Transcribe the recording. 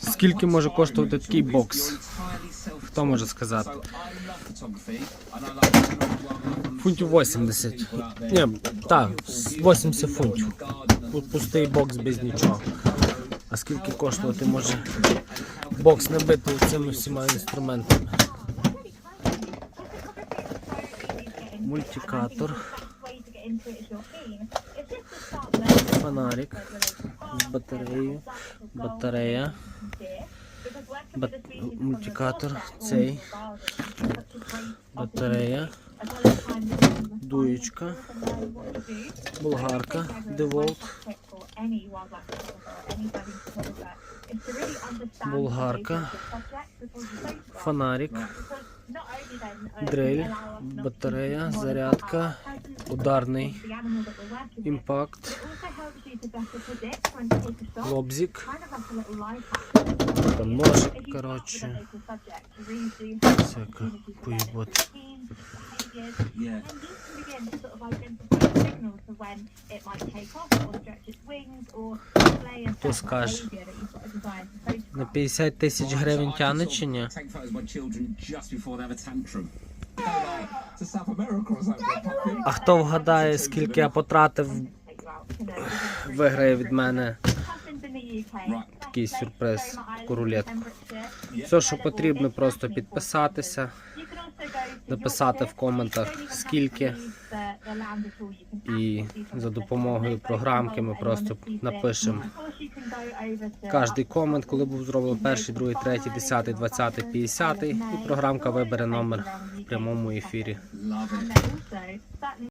Скільки може коштувати такий бокс? Хто може сказати? Фунтів 80. Ні, так, 80 фунтів. Тут пустий бокс без нічого. А скільки коштувати може бокс набитий цими всіма інструментами? Мультикатор, фонарик з батареєю, батарея, бат- мультикатор, цей, батарея, дуєчка, болгарка, деволт, болгарка, фонарик, дрель, батарея, зарядка, ударний. Імпакт, лобзик, там ножик, коротше, всяка. Yeah. Хто скаже? На 50 тисяч гривень тяне чи ні? А хто вгадає, скільки я потратив, виграє від мене такий сюрприз, рулетку. Все, що потрібно, просто підписатися, написати в коментах скільки. І за допомогою програмки ми просто напишемо кожний комент, коли був зроблений перший, другий, третій, десятий, двадцятий, п'ятдесятий, і програмка вибере номер в прямому ефірі.